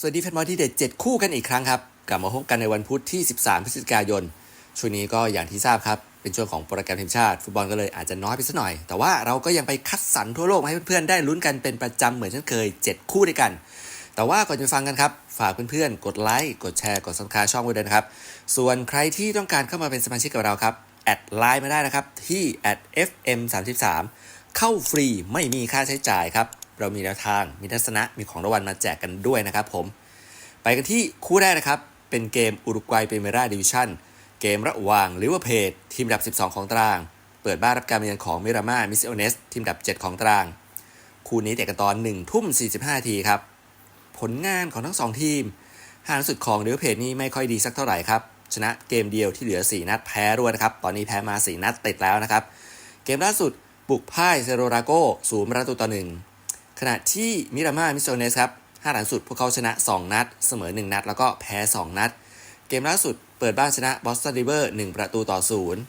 สวัสดีแฟนบอลที่เด็ด 7 คู่กันอีกครั้งครับ กลับมาพบกันในวันพุธที่ 13 พฤศจิกายน ช่วงนี้ก็อย่างที่ทราบครับ เป็นช่วงของโปรแกรมทีมชาติ ฟุตบอลก็เลยอาจจะน้อยไปสักหน่อย แต่ว่าเราก็ยังไปคัดสรรทั่วโลกมาให้เพื่อนๆได้ลุ้นกันเป็นประจำเหมือนเช่นเคย 7 คู่ด้วยกัน แต่ว่าก่อนจะฟังกันครับ ฝากเพื่อนๆ กดไลค์ กดแชร์ กดซับสไครต์ช่องไว้ด้วยนะครับ ส่วนใครที่ต้องการเข้ามาเป็นสมาชิกกับเราครับแอดไลน์มาได้นะครับที่ @fm33 เข้าฟรีไม่มีค่าใช้จ่ายครับ เรามีแนวทาง มีทัศนะ มีของรางวัลมาแจกกันด้วยนะครับผม ไปกันที่คู่แรกนะครับ เป็นเกมอุรุกวัยเปเมราดิวิชั่น เกมระหว่างลิเวอร์เพจทีมดับ 12 ของตาราง เปิดบ้านรับการมาเยือนของมิรามามิสโอเนสทีมดับ 7 ของตาราง คู่นี้เตะกันตอน1ทุ่ม 45 ทีครับ ผลงานของทั้ง 2 ทีมห่างสุดของลิเวอร์เพจนี่ไม่ค่อยดีสักเท่าไหร่ครับ ชนะเกมเดียวที่เหลือ 4 นัดแพ้รวดนะครับ ตอนนี้แพ้มา 4 นัดติดแล้วนะครับ เกมล่าสุดบุกพ่ายเซโรราโกศูนย์ประตูต่อหนึ่ง ขณะที่มิรามามิโซเนสครับห้าหลังสุดพวกเขาชนะ 2 นัด เสมอ 1 นัด แล้วก็แพ้ 2 นัด เกมล่าสุดเปิดบ้านชนะบอสตันริเวอร์1ประตูต่อศูนย์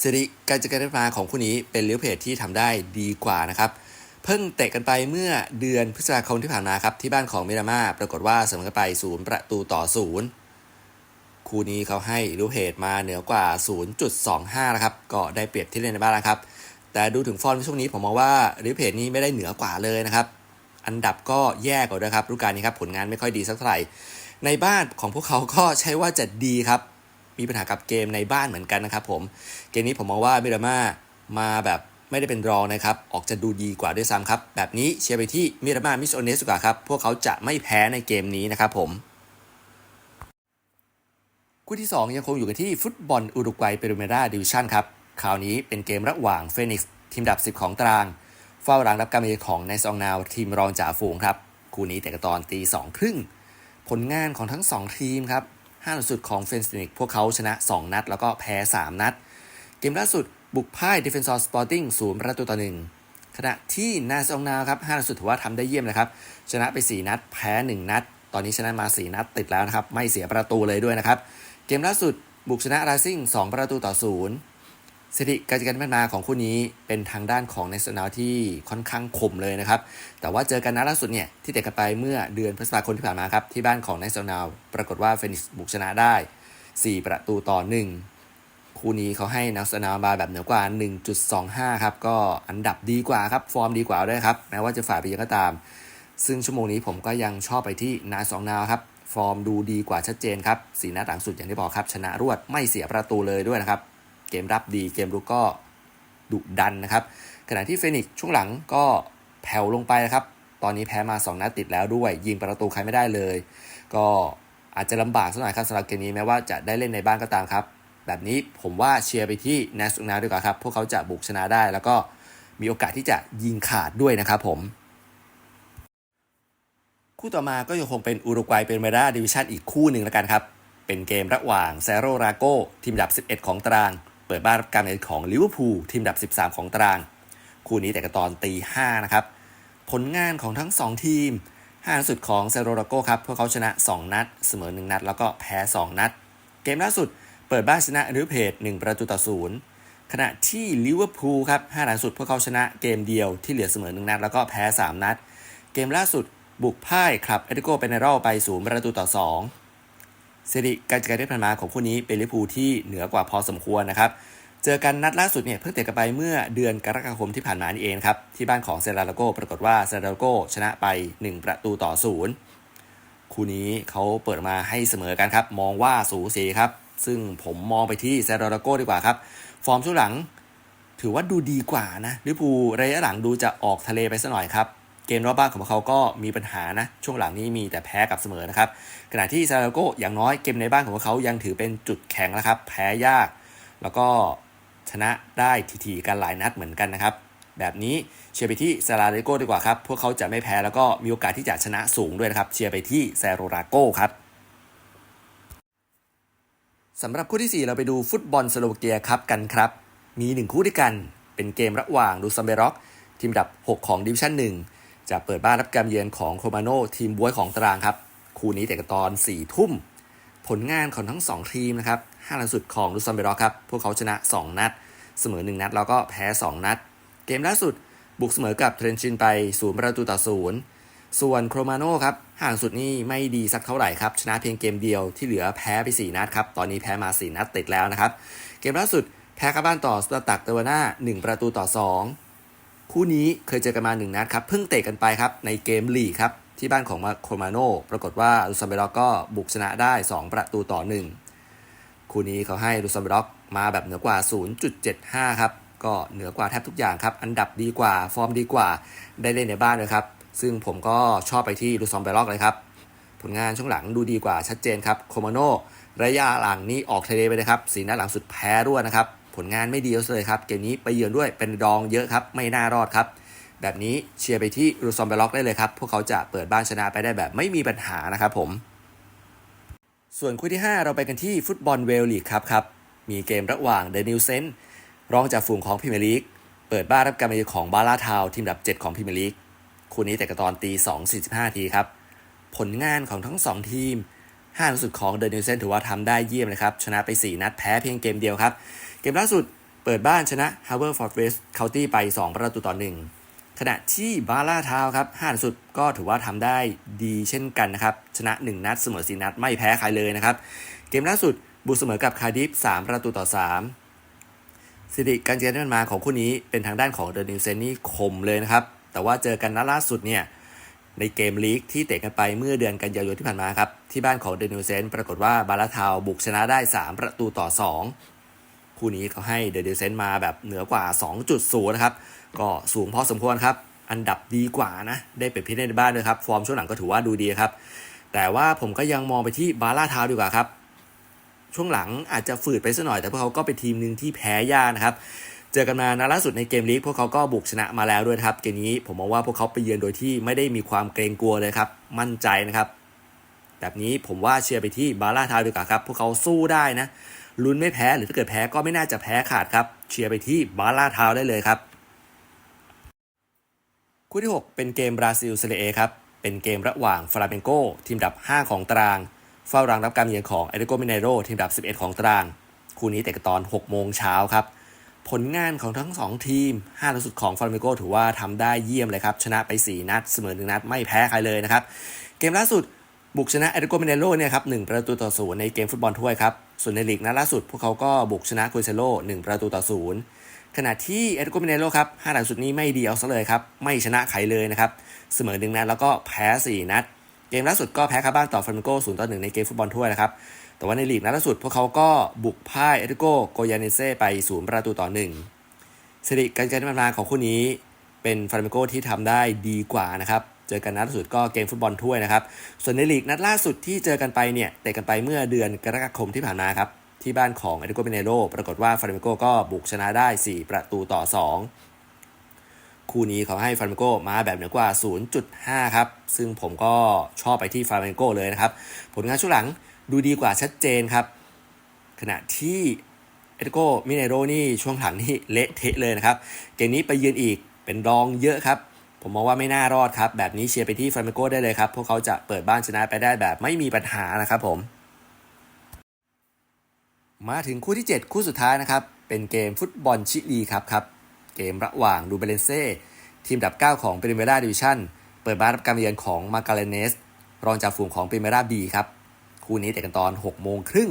สิริการจัดการมาของคู่นี้เป็นลิเวเพจที่ทำได้ดีกว่านะครับ เพิ่งเตะกันไปเมื่อเดือนพฤษภาคมที่ผ่านมาครับที่บ้านของมิรามาปรากฏว่าเสมอกันไปศูนย์ประตูต่อศูนย์คู่นี้เขาให้ลิเวอร์เพจมาเหนือกว่า 0.25 นะครับ ก็ได้เปรียบที่เล่นในบ้านแล้วครับ แต่ดูถึงฟอร์มช่วงนี้ผมมองว่าลิเวอร์เพจนี้ไม่ได้เหนือกว่าเลยนะครับ อันดับก็แย่กว่าด้วยครับฤดูกาลนี้ครับผลงานไม่ค่อยดีสักเท่าไหร่ ในบ้านของพวกเขาก็ใช้ว่าจะดีครับ มีปัญหากับเกมในบ้านเหมือนกันนะครับผมเกมนี้ผมมองว่ามิรามามาแบบไม่ได้เป็นรองนะครับ ออกจะดูดีกว่าด้วยซ้ำครับ แบบนี้เชียร์ไปที่มิรามามิสโอเนสกว่าครับ พวกเขาจะไม่แพ้ในเกมนี้นะครับผมคู่ที่ 2 ยังคงอยู่กันที่ฟุตบอลอุรุกวัยเปรูเมราดิวิชั่นครับ คราวนี้เป็นเกมระหว่างเฟนิกซ์ทีมดับ 10 ของตาราง เฝ้ารังรับการมาเยือนของในซองนาวทีมรองจ่าฝูงครับคู่นี้แต่กตอนตีสองครึ่งผลงานของทั้ง 2 ทีมครับห้าล่าสุดของเฟนสตินิกพวกเขาชนะ 2 นัด แล้วก็แพ้ 3 นัด เกมล่าสุดบุกพ่ายดิเฟนซอร์สปอร์ติ้งศูนย์ประตูต่อหนึ่งขณะที่นาซองนาครับห้าล่าสุดถือว่าทำได้เยี่ยมนะครับ ชนะไป 4 นัด แพ้ 1 นัด ตอนนี้ชนะมา 4 นัดติดแล้วนะครับ ไม่เสียประตูเลยด้วยนะครับ เกมล่าสุดบุกชนะราซิ่ง2 ประตูต่อศูนย์ สถิติการจัดการพัฒนาของคู่นี้เป็นทางด้านของในสนามที่ค่อนข้างคมเลยนะครับ แต่ว่าเจอกันนัดล่าสุดเนี่ยที่เตะกันไปเมื่อเดือนพฤษภาคมที่ผ่านมาครับที่บ้านของในสนามปรากฏว่าเฟนิกซ์บุกชนะได้ 4 ประตูต่อ 1 คู่นี้เขาให้นักสนามมาแบบเหนือกว่า 1.25 ครับก็อันดับดีกว่าครับฟอร์มดีกว่าด้วยครับแม้ว่าจะฝ่ายไปยังก็ตาม ซึ่งชั่วโมงนี้ผมก็ยังชอบไปที่นาสองนาวครับฟอร์มดูดีกว่าชัดเจนครับสีนัดหลังสุดอย่างที่บอกครับชนะรวดไม่เสียประตูเลยด้วยนะครับ กมรับดี เกมรุกก็ดุดันนะครับ ขณะที่เฟนิกซ์ช่วงหลังก็แผ่วลงไปนะครับ ตอนนี้แพ้มา 2 นัดติดแล้วด้วย ยิงประตูใครไม่ได้เลย ก็อาจจะลำบากสักหน่อยครับสำหรับเกมนี้แม้ว่าจะได้เล่นในบ้านก็ตามครับ แบบนี้ผมว่าเชียร์ไปที่นส o นาดีกว่าครับ พวกเขาจะบุกชนะได้ แล้วก็มีโอกาสที่จะยิงขาดด้วยนะครับผมคู่ต่อมาก็ยังคงเป็นอุรุกวัยเป็นเมราดิวิชั่นอีกคู่หนึ่งแล้วกันครับ เป็นเกมระหว่างเซโรราโกทีมดับ 11 ของตาราง เปิดบ้านรับการเยือนของลิเวอร์พูลทีมดับ 13 ของตาราง คู่นี้แต่กันตอนตี5นะครับ ผลงานของทั้ง 2 ทีมห้านัดสุดของเซโรราโกครับพวกเขาชนะ 2 นัด เสมอ 1 นัด แล้วก็แพ้ 2 นัด เกมล่าสุดเปิดบ้านชนะลิเวอร์เพจ1ประตูต่อศูนย์ขณะที่ลิเวอร์พูลครับห้านัดสุดพวกเขาชนะเกมเดียวที่เหลือเสมอ 1 นัด แล้วก็แพ้ 3 นัด เกมล่าสุดบุกพ่ายครับเอติโกเปเนรอลไปศูนย์ประตูต่อ 2 สิริการจัดการที่ผ่านมาของคู่นี้เป็นลิพูที่เหนือกว่าพอสมควรนะครับ เจอกันนัดล่าสุดเนี่ยเพิ่งเตะกันไปเมื่อเดือนกรกฎาคมที่ผ่านมานี่เองครับ ที่บ้านของเซราลโกปรากฏว่าเซราลโกชนะไป 1 ประตูต่อศูนย์คู่นี้เขาเปิดมาให้เสมอกันครับ มองว่าสูสีครับ ซึ่งผมมองไปที่เซราลโกดีกว่าครับ ฟอร์มช่วงหลังถือว่าดูดีกว่านะลิพูระยะหลังดูจะออกทะเลไปสักหน่อยครับ เกมรอบบ้านของพวกเขาก็มีปัญหานะ ช่วงหลังนี้มีแต่แพ้กับเสมอนะครับ ขณะที่ซาราโกอย่างน้อยเกมในบ้านของพวกเขายังถือเป็นจุดแข็งนะครับ แพ้ยาก แล้วก็ชนะได้ทีๆกันหลายนัดเหมือนกันนะครับ แบบนี้เชียร์ไปที่ซาราโกดีกว่าครับ พวกเขาจะไม่แพ้แล้วก็มีโอกาสที่จะชนะสูงด้วยนะครับ เชียร์ไปที่ซาโรราโกครับสำหรับคู่ที่ 4 เราไปดูฟุตบอลสโลวาเกียครับกันครับ มีหนึ่งคู่ด้วยกัน เป็นเกมระหว่างดูซัมเบร็อก ทีมดับ 6 ของดิวิชั่น1 จะเปิดบ้านรับการเยือนของโคมาโนทีมบวยของตารางครับ คู่นี้แต่กตอน4ทุ่ม ผลงานของทั้ง 2 ทีมนะครับ5ล่าสุดของดูซัมเบร็อกครับ พวกเขาชนะ 2 นัด เสมอ 1 นัด แล้วก็แพ้ 2 นัด เกมล่าสุดบุกเสมอกับเทรนชินไป0ประตูต่อ0ส่วนโครมาโนครับห่างสุดนี่ไม่ดีสักเท่าไหร่ครับ ชนะเพียงเกมเดียวที่เหลือแพ้ไป 4 นัดครับ ตอนนี้แพ้มา 4 นัดติดแล้วนะครับ เกมล่าสุดแพ้กับบ้านต่อสตาร์ตักเตอร์นา1 ประตูต่อ 2 คู่นี้เคยเจอกันมา1นัดครับ เพิ่งเตะกันไปครับ ในเกมลีครับ ที่บ้านของมาโครมาโน ปรากฏว่าลูซัมเบร็อกก็บุกชนะได้ 2 ประตูต่อ 1 คู่นี้เขาให้ลูซัมเบร็อกมาแบบเหนือกว่า 0.75 ครับ ก็เหนือกว่าแทบทุกอย่างครับ อันดับดีกว่า ฟอร์มดีกว่า ได้เล่นในบ้านเลยครับ ซึ่งผมก็ชอบไปที่ลูซอมเบร็อกเลยครับ ผลงานช่วงหลังดูดีกว่าชัดเจนครับ โคมาโน ระยะหลังนี้ออกทะเลไปเลยครับสีนัดหลังสุดแพ้รวดนะครับ ผลงานไม่ดีเลยครับ เกมนี้ไปเยือนด้วยเป็นรองเยอะครับ ไม่น่ารอดครับ แบบนี้เชียร์ไปที่ลูซอมเบร็อกได้เลยครับ พวกเขาจะเปิดบ้านชนะไปได้แบบไม่มีปัญหานะครับผม ส่วนคู่ที่ 5 เราไปกันที่ฟุตบอลเวลลีกครับครับ มีเกมระหว่างเดนิวเซนรองจากฝูงของพรีเมียร์ลีก เปิดบ้านรับการมาเยือนของบาลาทาวทีมอันดับ 7 ของพรีเมียร์ลีก คู่นี้แต่กระตอนตี2.45 ทีครับ ผลงานของทั้ง 2 ทีม 5นัดสุดของเดนนิวเซนถือว่าทำได้เยี่ยมเลยครับ ชนะไป 4 นัดแพ้เพียงเกมเดียวครับ เกมล่าสุดเปิดบ้านชนะ h a r v e r f o r d West County ไป 2 ประตูต่อ 1 ขณะที่บาล่าทาวครับ5นัดสุดก็ถือว่าทำได้ดีเช่นกันนะครับ ชนะ 1 นัดเสมอ 4 นัดไม่แพ้ใครเลยนะครับ เกมล่าสุดบุกเสมอกับคาร์ดิฟ3ประตูต่อ 3สิริการเจอที่มันมาของคู่นี้เป็นทางด้านของเดนิวเซนนี่คมเลยนะครับ แต่ว่าเจอกันนัดล่าสุดเนี่ย ในเกมลีกที่เตะกันไปเมื่อเดือนกันยายนที่ผ่านมาครับ ที่บ้านของเดนิวเซนปรากฏว่าบาลาทาวบุกชนะได้ 3 ประตูต่อ 2 คู่นี้เขาให้เดนิวเซนมาแบบเหนือกว่า 2.0 นะครับ ก็สูงพอสมควรครับ อันดับดีกว่านะ ได้เป็นพิเศษในบ้านด้วยครับ ฟอร์มช่วงหลังก็ถือว่าดูดีครับ แต่ว่าผมก็ยังมองไปที่บาลาทาวดีกว่าครับ ช่วงหลังอาจจะฝืดไปสักหน่อย แต่พวกเขาก็เป็นทีมหนึ่งที่แพ้ยากนะครับ เจอกันมานัดล่าสุดในเกมลีกพวกเขาก็บุกชนะมาแล้วด้วยครับเกมนี้ผมมองว่าพวกเขาไปเยือนโดยที่ไม่ได้มีความเกรงกลัวเลยครับ มั่นใจนะครับ แบบนี้ผมว่าเชียร์ไปที่บาร่าทาวดีกว่าครับ พวกเขาสู้ได้นะลุ้นไม่แพ้หรือถ้าเกิดแพ้ก็ไม่น่าจะแพ้ขาดครับเชียร์ไปที่บาร่าทาวได้เลยครับคู่ที่ 6 เป็นเกมบราซิลเซเรเอครับ เป็นเกมระหว่างฟลาเมนโกทีมดับ 5 ของตาราง เฝ้ารังรับการเยือนของเอเดโกมิเนโรทีมดับ 11 ของตาราง คู่นี้แต่กันตอน 6 โมงเช้าครับ ผลงานของทั้ง 2 ทีม5นัดสุดของฟลาเมนโกถือว่าทำได้เยี่ยมเลยครับ ชนะไป 4 นัด เสมอ 1 นัด ไม่แพ้ใครเลยนะครับ เกมล่าสุดบุกชนะเอเดโกเมเนโรเนี่ยครับ1ประตูต่อศูนย์ในเกมฟุตบอลถ้วยครับ ส่วนในลีกนัดล่าสุด พวกเขาก็บุกชนะคุยเซโล1ประตูต่อศูนย์ขณะที่เอเดโกเมเนโรครับ5นัดสุดนี้ไม่ดีเอาซะเลยครับ ไม่ชนะใครเลยนะครับ เสมอหนึ่งนัดแล้วก็แพ้ 4 นัด เกมล่าสุดก็แพ้คาบ้านต่อฟลาเมนโก0ต่อ1ในเกมฟุตบอลถ้วยนะครับ แต่ว่าในลีกนัดล่าสุดพวกเขาก็บุกพ่ายเอเดโกโกยาเนเซ่ไป0ประตูต่อ1สถิติการเจอกันมาของคู่นี้ เป็นฟลาเมนโกที่ทำได้ดีกว่านะครับ เจอกันนัดล่าสุดก็เกมฟุตบอลถ้วยนะครับ ส่วนในลีกนัดล่าสุดที่เจอกันไปเนี่ยเตะกันไปเมื่อเดือนกรกฎาคมที่ผ่านมาครับที่บ้านของเอเดโกเบเนโรปรากฏว่าฟลาเมนโกก็บุกชนะได้ 4 ประตูต่อ 2คู่นี้เขาให้ฟลาเมนโกมาแบบเหนือกว่า 0.5 ครับ ซึ่งผมก็ชอบไปที่ฟลาเมนโกเลยนะครับ ผลงานช่วงหลัง ดูดีกว่าชัดเจนครับ ขณะที่เอเดโกมิเนโรนี่ช่วงหลังนี่เละเทะเลยนะครับ เกมนี้ไปเยือนอีกเป็นรองเยอะครับ ผมมองว่าไม่น่ารอดครับ แบบนี้เชียร์ไปที่ฟลาเมโกได้เลยครับ พวกเขาจะเปิดบ้านชนะไปได้แบบไม่มีปัญหานะครับผม มาถึงคู่ที่ 7 คู่สุดท้ายนะครับ เป็นเกมฟุตบอลชิลีครับครับเกมระหว่างดูเบเลนเซ่ทีมดับ 9 ของปริเมราดิวิชั่นเปิดบ้านรับการเยือนของมาการเลเนสรองจากฝูงของปริเมราบีครับ คู่นี้แต่กันตอน 6 โมงครึ่ง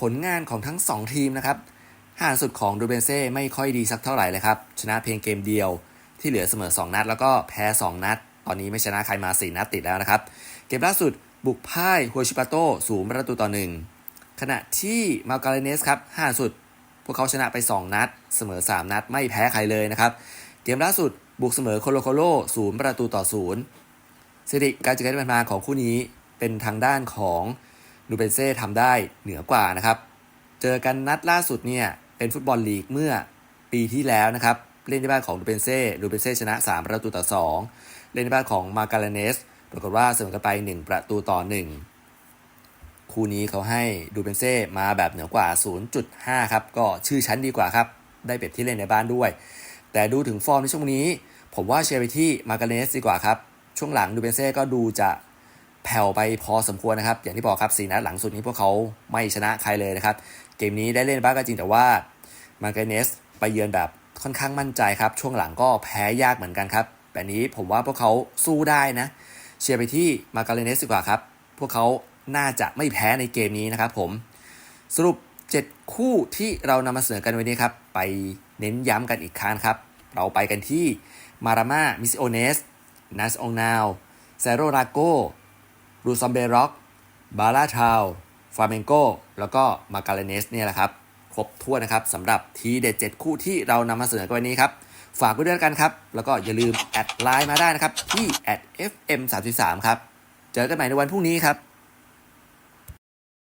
ผลงานของทั้ง 2 ทีมนะครับห่างสุดของดูเบนเซ่ไม่ค่อยดีสักเท่าไหร่เลยครับ ชนะเพียงเกมเดียวที่เหลือเสมอ 2 นัด แล้วก็แพ้ 2 นัด ตอนนี้ไม่ชนะใครมา 4 นัดติดแล้วนะครับ เกมล่าสุดบุกพ่ายฮัวชิปาโต้สูงประตูต่อหนึ่งขณะที่มาการเลเนสครับ5สุด พวกเขาชนะไป 2 นัด เสมอ 3 นัด ไม่แพ้ใครเลยนะครับ เกมล่าสุดบุกเสมอโคโลโคโลศูนย์ประตูต่อศูนย์สถิติการจอกันที่ผ่านมาของคู่นี้เป็นทางด้านของ นูเบนเซ่ทำได้เหนือกว่านะครับ เจอกันนัดล่าสุดเนี่ยเป็นฟุตบอลลีกเมื่อปีที่แล้วนะครับ เล่นที่บ้านของดูเบนเซ่ดูเบนเซ่ชนะ 3 ประตูต่อ 2 เล่นที่บ้านของมาการเลเนสปรากฏว่าเสมอกันไป 1 ประตูต่อ 1 คู่นี้เขาให้ดูเบนเซ่มาแบบเหนือกว่า 0.5 ครับ ก็ชื่อชั้นดีกว่าครับ ได้เปรียบที่เล่นในบ้านด้วย แต่ดูถึงฟอร์มในช่วงนี้ ผมว่าเชียร์ไปที่มาการเนสดีกว่าครับ ช่วงหลังดูเบนเซ่ก็ดูจะ แผ่วไปพอสมควรนะครับ อย่างที่บอกครับสีนัดหลังสุดนี้พวกเขาไม่ชนะใครเลยนะครับ เกมนี้ได้เล่นบ้างก็จริงแต่ว่ามาการเนสไปเยือนแบบค่อนข้างมั่นใจครับ ช่วงหลังก็แพ้ยากเหมือนกันครับแบบนี้ผมว่าพวกเขาสู้ได้นะ เชียร์ไปที่มาการเลเนสดีกว่าครับ พวกเขาน่าจะไม่แพ้ในเกมนี้นะครับผมสรุป 7 คู่ที่เรานำมาเสนอกันวันนี้ครับ ไปเน้นย้ำกันอีกครั้งครับ เราไปกันที่มารามามิสโอเนสนัสองนาวเซโรราโก รูซอมเบร็อกบาราทาวฟาเมนโกแล้วก็มาการเลเนสเนี่ยแหละครับ ครบถ้วนนะครับสำหรับทีเด็ด7คู่ที่เรานำมาเสนอกันวันนี้ครับ ฝากไว้ด้วยกันครับ แล้วก็อย่าลืมแอดไลน์มาได้นะครับ ที่ @fm33 ครับ เจอกันใหม่ในวันพรุ่งนี้ครับ